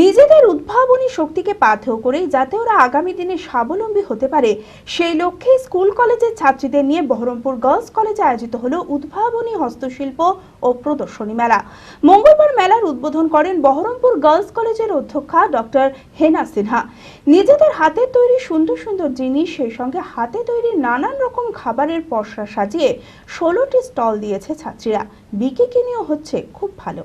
নিজেদের উদ্ভাবনী শক্তিকে পাথেয় করে যাতে ওরা আগামী দিনে স্বাবলম্বী হতে পারে, সেই লক্ষ্যে স্কুল কলেজের ছাত্রীদের নিয়ে বহরমপুর গার্লস কলেজে আয়োজিত হলো উদ্ভাবনী হস্তশিল্প ও প্রদর্শনী মেলা। মঙ্গলবার মেলার উদ্বোধন করেন বহরমপুর গার্লস কলেজের অধ্যক্ষা ডক্টর হেনা সিনহা। নিজেদের হাতের তৈরি সুন্দর সুন্দর জিনিস, সেই সঙ্গে হাতে তৈরি নানান রকম খাবারের পসরা সাজিয়ে ষোলোটি স্টল দিয়েছে ছাত্রীরা। বিকে কিনেও হচ্ছে খুব ভালো।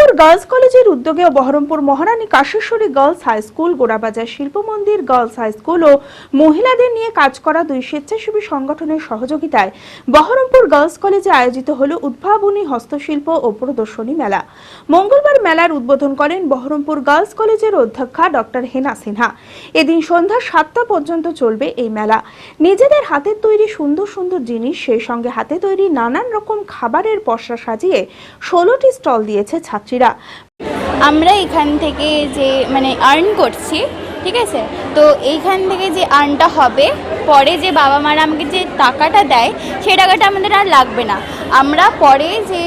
girls কলেজের উদ্যোগে Berhampore Maharani Kasheshwari girls high school, Gorabazar Shilpa Mandir, girls high school ও মহিলাদের নিয়ে কাজ করা দুই স্বেচ্ছাসেবী সংগঠনের সহযোগিতায় বহরমপুর গার্লস কলেজে আয়োজিত হল উদ্ভাবনী হস্তশিল্প ও প্রদর্শনী মেলা। মঙ্গলবার মেলার উদ্বোধন করেন বহরমপুর গার্লস কলেজের অধ্যক্ষা ডক্টর হেনা সিনহা। এদিন সন্ধ্যা সাতটা পর্যন্ত চলবে এই মেলা। নিজেদের হাতের তৈরি সুন্দর সুন্দর জিনিস, সেই সঙ্গে হাতে তৈরি নানান রকম খাবারের পসরা সাজিয়ে ষোলোটি স্টল দিয়েছে ছাত্রীরা। আমরা এখান থেকে যে মানে আর্ন করছি, ঠিক আছে? তো এইখান থেকে যে আর্নটা হবে, পরে যে বাবা মারা আমাকে যে টাকাটা দেয়, সেই টাকাটা আমাদের আর লাগবে না। আমরা পরে যে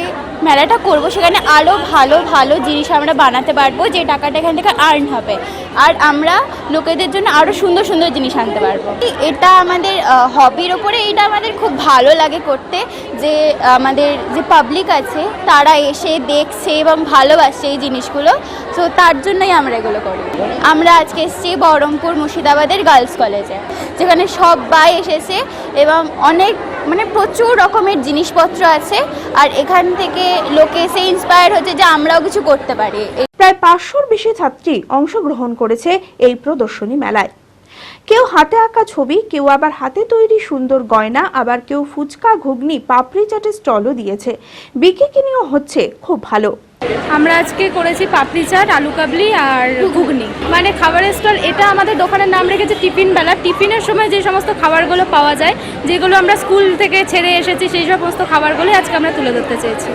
মেলাটা করব, সেখানে আরও ভালো ভালো জিনিস আমরা বানাতে পারব, যে টাকাটা এখান থেকে আর্ন হবে। আর আমরা লোকেদের জন্য আরও সুন্দর সুন্দর জিনিস আনতে পারব। এটা আমাদের হবির ওপরে এটা আমাদের খুব ভালো লাগে করতে, যে, আমাদের যে পাবলিক আছে, তারা এসে দেখছে এবং ভালোবাসছে এই জিনিসগুলো। তো তার জন্যই আমরা এগুলো করি। আমরা আজকে এসেছি বহরমপুর মুর্শিদাবাদের গার্লস কলেজে যেখানে সবাই এসেছে এবং অনেক মানে প্রচুর রকমের জিনিসপত্র আছে। আর এখান থেকে লোকে এসে ইন্সপায়ার হচ্ছে যে আমরাও কিছু করতে পারি। প্রায় পাঁচশোর বেশি ছাত্রী অংশগ্রহণ করেছে এই প্রদর্শনী মেলায়। কেউ হাতে আঁকা ছবি, কেউ আবার হাতে তৈরি সুন্দর গয়না, আবার কেউ ফুচকা, ঘুগনি, পাপড়ি চাটের স্টলও দিয়েছে। বিক্রি কিনেও হচ্ছে খুব ভালো। আমরা আজকে করেছি পাপড়ি চাট, আলু কাবলি আর ঘুগনি। মানে খাবারের স্টল, এটা আমাদের দোকানের নাম রেখেছে টিফিন বেলা। টিফিনের সময় যে সমস্ত খাবারগুলো পাওয়া যায়, যেগুলো আমরা স্কুল থেকে ছেড়ে এসেছি, সেই সমস্ত খাবারগুলো আজকে আমরা তুলে ধরতে চেয়েছি।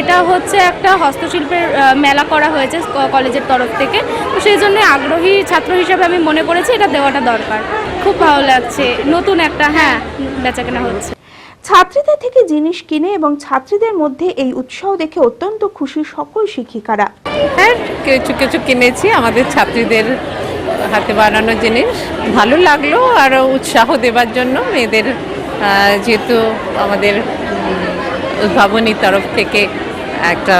এটা হচ্ছে একটা হস্তশিল্পের মেলা করা হয়েছে কলেজের তরফ থেকে। তো সেই জন্য আগ্রহী ছাত্র হিসাবে আমি মনে করেছি এটা দেওয়াটা দরকার। খুব ভালো লাগছে। নতুন একটা হ্যাঁ বেচাকেনা হচ্ছে। ছাত্রীদের থেকে জিনিস কিনে এবং ছাত্রীদের মধ্যে এই উৎসাহ দেখে অত্যন্ত খুশি সকল শিক্ষিকারা। হ্যাঁ কিছু কিছু কিনেছি আমাদের ছাত্রীদের হাতে বানানো জিনিস। ভালো লাগল আর উৎসাহ দেবার জন্য মেয়েদের যেহেতু আমাদের উদ্ভাবনী তরফ থেকে একটা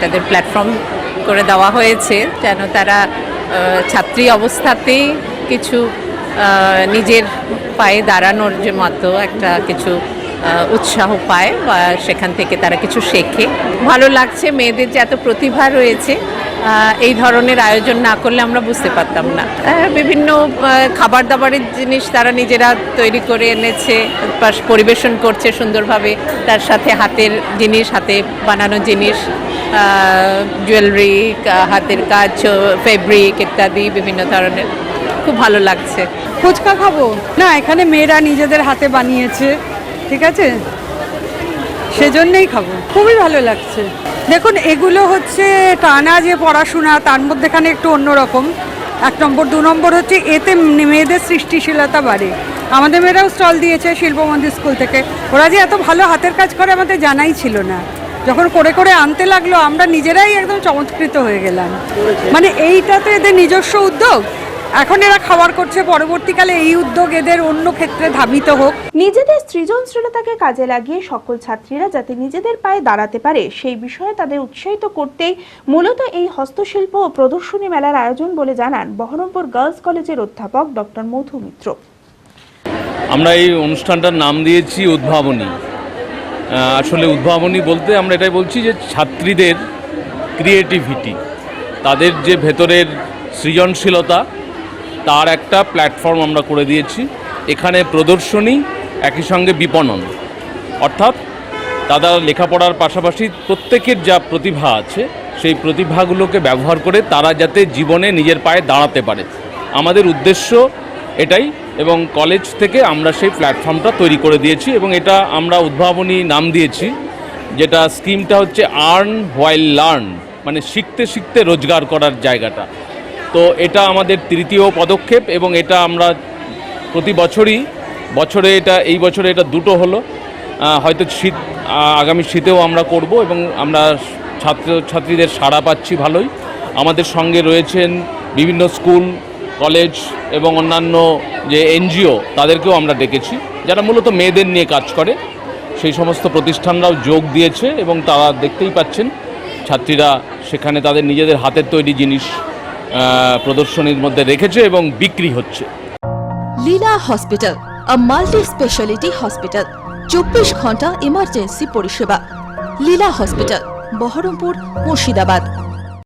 তাদের প্ল্যাটফর্ম করে দেওয়া হয়েছে যেন তারা ছাত্রী অবস্থাতেই কিছু নিজের পায়ে দাঁড়ানোর যে মতো একটা কিছু উৎসাহ পায় বা সেখান থেকে তারা কিছু শেখে। ভালো লাগছে, মেয়েদের যে এত প্রতিভা রয়েছে এই ধরনের আয়োজন না করলে আমরা বুঝতে পারতাম না। বিভিন্ন খাবার দাবারের জিনিস তারা নিজেরা তৈরি করে এনেছে পরিবেশন করছে সুন্দরভাবে। তার সাথে হাতের জিনিস, হাতে বানানো জিনিস জুয়েলারি হাতের কাজ, ফেব্রিক ইত্যাদি, বিভিন্ন ধরনের। খুব ভালো লাগছে। ফুচকা খাব? না, এখানে মেয়েরা নিজেদের হাতে বানিয়েছে, ঠিক আছে? সেজন্যই খাব। খুবই ভালো লাগছে। দেখুন, এগুলো হচ্ছে টানা যে পড়াশোনা, তার মধ্যেখানে একটু অন্যরকম। এক নম্বর, দু নম্বর হচ্ছে, এতে মেয়েদের সৃষ্টিশীলতা বাড়ে। আমাদের মেয়েরাও স্টল দিয়েছে শিল্প মন্দির স্কুল থেকে। ওরা যে এত ভালো হাতের কাজ করে আমাদের জানাই ছিল না। যখন করে করে আনতে লাগল, আমরা নিজেরাই একদম চমৎকৃত হয়ে গেলাম। মানে এইটাতে এদের নিজস্ব উদ্যোগ? এখন এরা খাবার করছে পরবর্তীকালে এই উদ্যোগ এদের অন্য ক্ষেত্রে ধাবিত হোক। নিজেদের সৃজনশীলতাকে কাজে লাগিয়ে সকল ছাত্রীরা যাতে নিজেদের পায়ে দাঁড়াতে পারে সেই বিষয়ে তাদের উৎসাহিত করতেই মূলত এই হস্তশিল্প ও প্রদর্শনী মেলার আয়োজন বলে জানান বহরমপুর গার্লস কলেজের অধ্যাপক ডক্টর মধু মিত্র। আমরা এই অনুষ্ঠানটার নাম দিয়েছি উদ্ভাবনী। আসলে উদ্ভাবনী বলতে আমরা এটাই বলছি যে ছাত্রীদের ক্রিয়েটিভিটি তাদের যে ভেতরের সৃজনশীলতা তার একটা প্ল্যাটফর্ম আমরা করে দিয়েছি। এখানে প্রদর্শনী, একই সঙ্গে বিপণন। অর্থাৎ তারা লেখাপড়ার পাশাপাশি প্রত্যেকের যা প্রতিভা আছে, সেই প্রতিভাগুলোকে ব্যবহার করে তারা যাতে জীবনে নিজের পায়ে দাঁড়াতে পারে। আমাদের উদ্দেশ্য এটাই এবং কলেজ থেকে আমরা সেই প্ল্যাটফর্মটা তৈরি করে দিয়েছি এবং এটা আমরা উদ্ভাবনী নাম দিয়েছি, যেটা স্কিমটা হচ্ছে আর্ন হোয়াইল লার্ন মানে শিখতে শিখতে রোজগার করার জায়গাটা। তো এটা আমাদের তৃতীয় পদক্ষেপ এবং এটা আমরা প্রতি বছরই, বছরে এটা, এই বছরে এটা দুটো হলো। হয়তো শীত আগামী শীতেও আমরা করব এবং আমরা ছাত্র, ছাত্রীদের সাড়া পাচ্ছি ভালোই। আমাদের সঙ্গে রয়েছেন বিভিন্ন স্কুল, কলেজ এবং অন্যান্য যে এনজিও, তাদেরকেও আমরা ডেকেছি, যারা মূলত মেয়েদের নিয়ে কাজ করে। সেই সমস্ত প্রতিষ্ঠানরাও যোগ দিয়েছে এবং তারা দেখতেই পাচ্ছেন, ছাত্রীরা সেখানে তাদের নিজেদের হাতের তৈরি জিনিস প্রদর্শনীর মধ্যে রেখেছে এবং বিক্রি হচ্ছে। Leela hospital a multi speciality hospital চব্বিশ ঘণ্টা ইমার্জেন্সি পরিষেবা। লীলা হসপিটাল, বহরমপুর, মুর্শিদাবাদ।